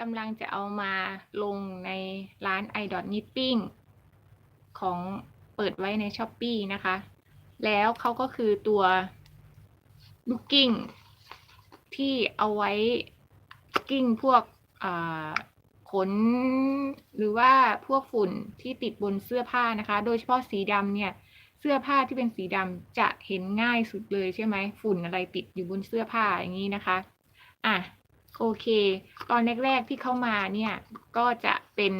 กำลังจะเอามาลงในร้าน i dot knitting ของเปิดไว้ใน s h อ p e e นะคะ แล้วเขาก็คือตัวลูกกิ้งที่เอาไว้ กิ้งพวกขนหรือว่าพวกฝุ่นที่ติดบนเสื้อผ้านะคะ โดยเฉพาะสีดำเนี่ย เสื้อผ้าที่เป็นสีดำจะเห็นง่ายสุดเลยใช่ไหมฝุ่นอะไรติดอยู่บนเสื้อผ้าอย่างนี้นะคะ อะ โอเค ตอนแรก ๆ ที่เข้ามาเนี่ย ก็จะเป็น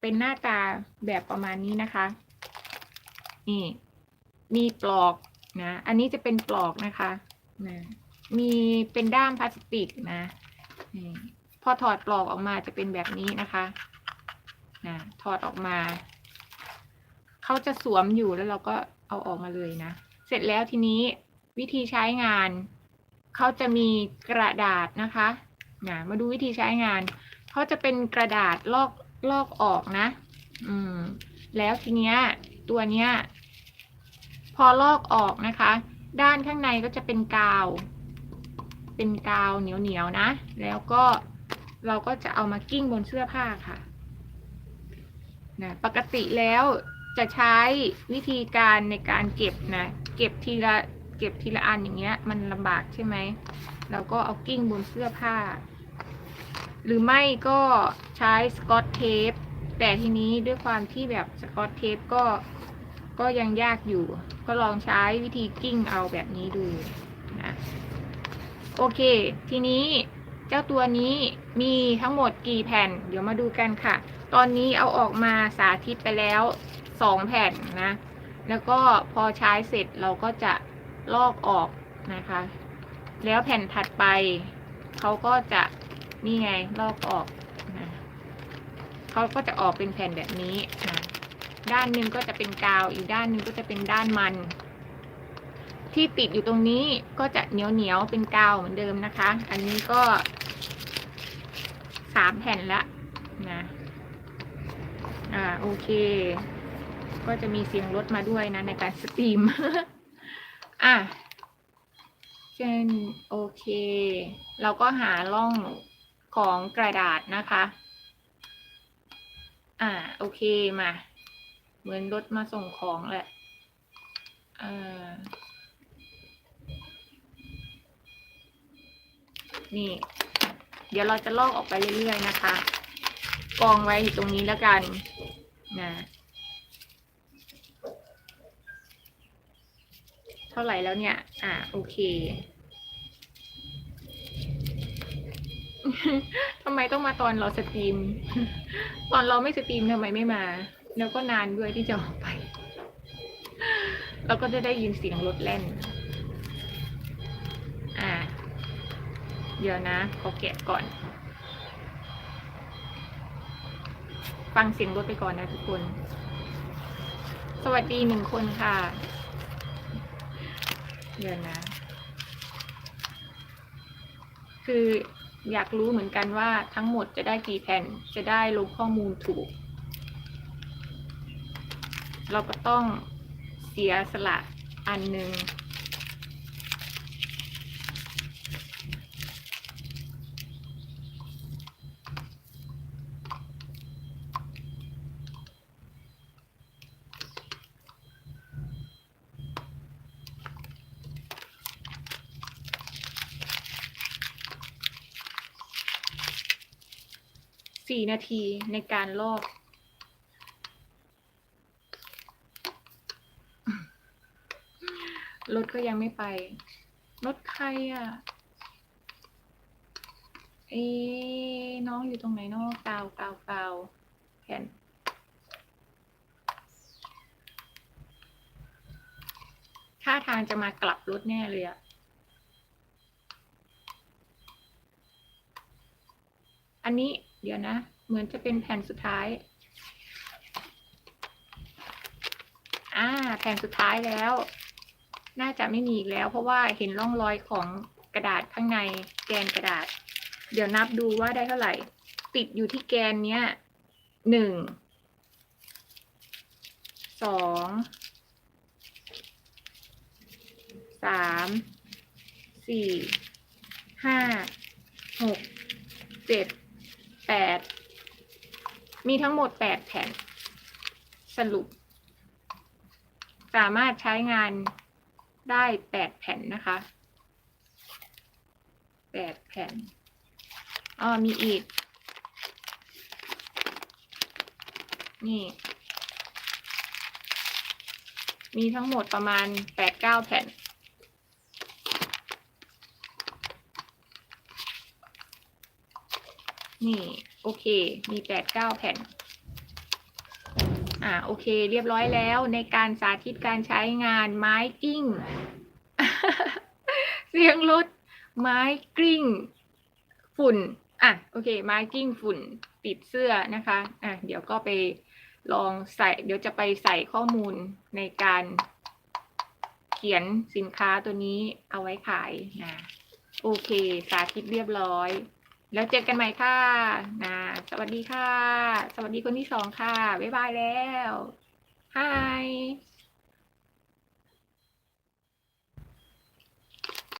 เป็นหน้าตาแบบประมาณนี้นะคะ นี่มีปลอกนะ อันนี้จะเป็นปลอกนะคะนะมีเป็นด้ามพลาสติกนะพอถอดปลอกออกมาจะเป็นแบบนี้นะคะนะถอดออกมา เขาจะสวมอยู่แล้วเราก็เอาออกมาเลยนะ เสร็จแล้วทีนี้วิธีใช้งาน เขาจะมีกระดาษนะคะ นะมาดูวิธีใช้งานเขาจะเป็นกระดาษลอกลอกออกนะ อืม แล้วทีเนี้ย ตัวเนี้ย พอลอกออกนะคะ ด้านข้างในก็จะเป็นกาว เป็นกาวเหนียวๆนะ แล้วก็เราก็จะเอามากิ้งบนเสื้อผ้าค่ะนะปกติแล้วจะใช้วิธีการในการเก็บนะ เก็บทีละเก็บทีละอันอย่างเงี้ย มันลำบากใช่ไหมเราก็เอากิ้งบนเสื้อผ้า หรือไม่ก็ใช้สกอตเทปแต่ทีนี้ด้วยความที่แบบสกอตเทปก็ก็ยังยากอยู่ ก็ลองใช้วิธีกิ้งเอาแบบนี้ดูนะโอเค ทีนี้เจ้าตัวนี้มีทั้งหมดกี่แผ่น เดี๋ยวมาดูกันค่ะ ตอนนี้เอาออกมาสาธิตไปแล้วสองแผ่นนะ แล้วก็พอใช้เสร็จเราก็จะลอกออกนะคะ แล้วแผ่นถัดไปเขาก็จะ นี่ไงลอกออกนะเขาก็จะออกเป็นแผ่นแบบนี้นะด้านหนึ่งก็จะเป็นกาวอีกด้านหนึ่งก็จะเป็นด้านมัน ที่ติดอยู่ตรงนี้ก็จะเหนียวเหนียวเป็นกาวเหมือนเดิมนะคะ อันนี้ก็สามแผ่นละนะอ่าโอเค ก็จะมีเสียงรถมาด้วยนะในการสตรีม อะเช่นโอเค เราก็หาร่อง ของกระดาษนะคะ อ่า โอเคมา เหมือนรถมาส่งของแหละอ่านี่ เดี๋ยวเราจะลอกออกไปเรื่อยๆนะคะ กองไว้อยู่ตรงนี้แล้วกันนะเท่าไหร่แล้วเนี่ย อ่า โอเค ทำไมต้องมาตอนเราสตรีม ตอนเราไม่สตรีมทำไมไม่มา แล้วก็นานด้วยที่จะออกไปเราก็จะได้ยินเสียงรถแล่น อ่า เดี๋ยวนะขอแกะก่อน ฟังเสียงรถไปก่อนนะทุกคน สวัสดีหนึ่งคนค่ะ เดี๋ยวนะคือ อยากรู้เหมือนกันว่าทั้งหมดจะได้กี่แผ่น จะได้ลงข้อมูลถูก เราก็ต้องเสียสละอันหนึ่ง สี่นาทีในการลอก รถก็ยังไม่ไป รถใครอะ เอ๊น้องอยู่ตรงไหนเนอกกาวกาวกาวแผ่นท่าทางจะมากลับรถแน่เลยอะอันนี้ เดี๋ยวนะ เหมือนจะเป็นแผ่นสุดท้าย อ่า แผ่นสุดท้ายแล้ว น่าจะไม่มีอีกแล้ว เพราะว่าเห็นร่องรอยของกระดาษข้างในแกนกระดาษ เดี๋ยวนับดูว่าได้เท่าไหร่ ติดอยู่ที่แกนเนี้ยหนึ่ง สอง สาม สี่ ห้า หก เจ็ดแปด มีทั้งหมดแปดแผ่น สรุป สามารถใช้งานได้แปดแผ่นนะคะแปดแผ่นอ๋อมีอีก นี่ มีทั้งหมดประมาณแปดเก้าแผ่นนี่ โอเค มีแปดเก้าแผ่น อ่า โอเค เรียบร้อยแล้วในการสาธิตการใช้งานไม้กิ้ง เสียงรถไม้กิ้ง ฝุ่น อะ โอเค ไม้กิ้งฝุ่นติดเสื้อนะคะ อะ เดี๋ยวก็ไปลองใส่ เดี๋ยวจะไปใส่ข้อมูลในการเขียนสินค้าตัวนี้เอาไว้ขายนะ โอเค สาธิตเรียบร้อย แล้วเจอกันใหม่ค่ะนะสวัสดีค่ะ สวัสดีคนที่สองค่ะ บ๊ายบายแล้ว Hi